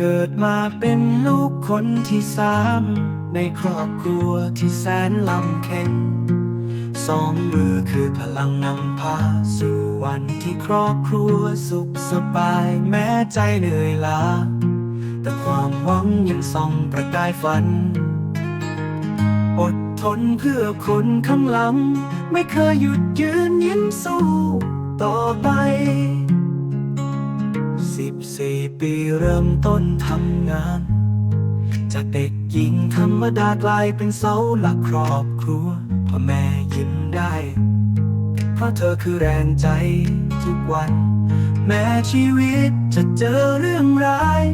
เกิดมาเป็นลูกคนที่สามในครอบครัวที่แสนลำเค็งสองมือคือพลังนำพาสู่วันที่ครอบครัวสุขสบายแม้ใจเหนื่อยล้า แต่ความหวังยังส่องประกายฝัน อดทนเพื่อคนข้างหลัง ไม่เคยหยุดยืนยิ้มสู้ต่อไป สิบสี่ปีเริ่มต้นทำงาน จากเด็กหญิงธรรมดากลายเป็นเสาหลักครอบครัวพ่อแม่ยิ้มได้ เพราะเธอคือแรงใจทุกวัน แม้ชีวิตจะเจอเรื่องร้าย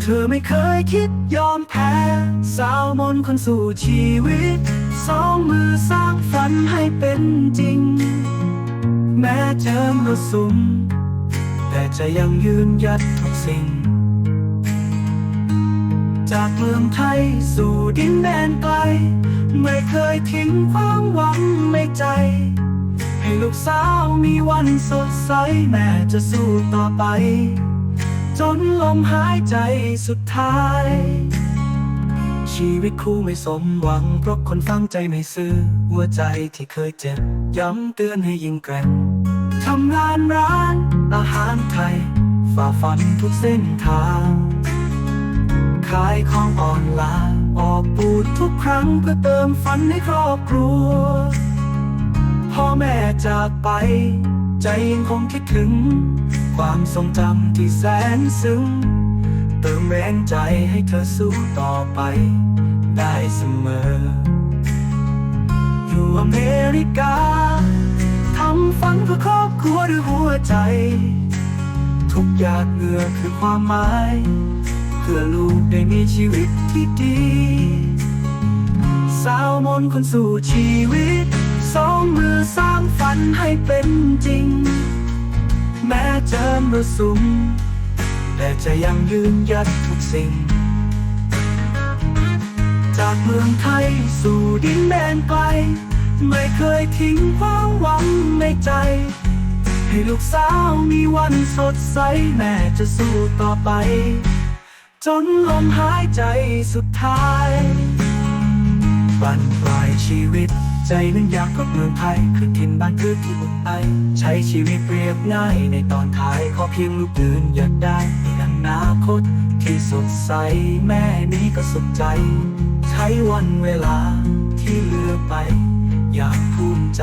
เธอไม่เคยคิดยอมแพ้ สาวมนคนสู่ชีวิต สองมือสร้างฝันให้เป็นจริง แม้เจอมรสุม แต่จะยังยืนยัดทุกสิ่ง จากเมืองไทยสู่ดินแดนไกล ไม่เคยทิ้งความหวังไม่ใจ ให้ลูกสาวมีวันสดใส แม่จะสู้ต่อไป จนลมหายใจสุดท้าย ชีวิตคู่ไม่สมหวัง เพราะคนฟังใจไม่ซื่อ หัวใจที่เคยเจ็บ ย้ำเตือนให้ยิ่งแกร่งทำงานร้าน อาหารไทย ฝ่าฟันทุกเส้นทาง ขายของออนไลน์ออกบูธทุกครั้งเพื่อเติมฝันให้ครอบครัว พ่อแม่จากไป ใจยังคงคิดถึง ความทรงจำที่แสนซึ้ง เติมแรงใจให้เธอสู้ต่อไป ได้เสมอ อยู่อเมริกาทำฝันเพื่อครอบ ใจ ทุกหยาดเหงื่อคือความหมาย เพื่อลูกได้มีชีวิตที่ดี สาวมนคนสู่ชีวิต สองมือสร้างฝันให้เป็นจริง แม้เจอมรสุมแต่จะยังยืนยัดทุกสิ่ง จากเมืองไทยสู่ดินแดนไกล ไม่เคยทิ้งความหวัง ให้ลูกสาวมีวันสดใส แม่จะสู้ต่อไป จนลมหายใจสุดท้ายบันปลายชีวิต ใจนั้นอยากกลับเมืองไทยขึ้นถิ่นบ้านเกิดที่อุ่นไอ ใช้ชีวิตเรียบง่ายในตอนท้าย ขอเพียงลูกเดินอยากได้อนาคตที่สดใส แม่นี้ก็สุขใจ ใช้วันเวลาที่เหลือไป อยากภูมิใจ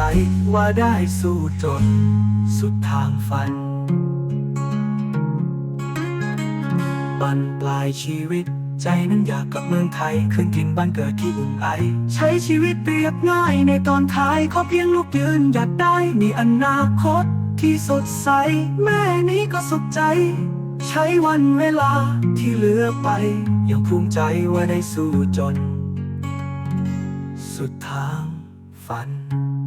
ว่าได้สู้จน สุดทางฝันบันปลายชีวิต ใจนั้นอยากกับเมืองไทยคืนถิ่นบ้านเกิดที่อุ่นไอ ใช้ชีวิตเรียบง่ายในตอนท้าย ขอเพียงลูกยืนอยากได้มีอนาคตที่สดใส แม่นี้ก็สุขใจ ใช้วันเวลาที่เหลือไป ยังภูมิใจว่าได้สู้จน สุดทาง 烦。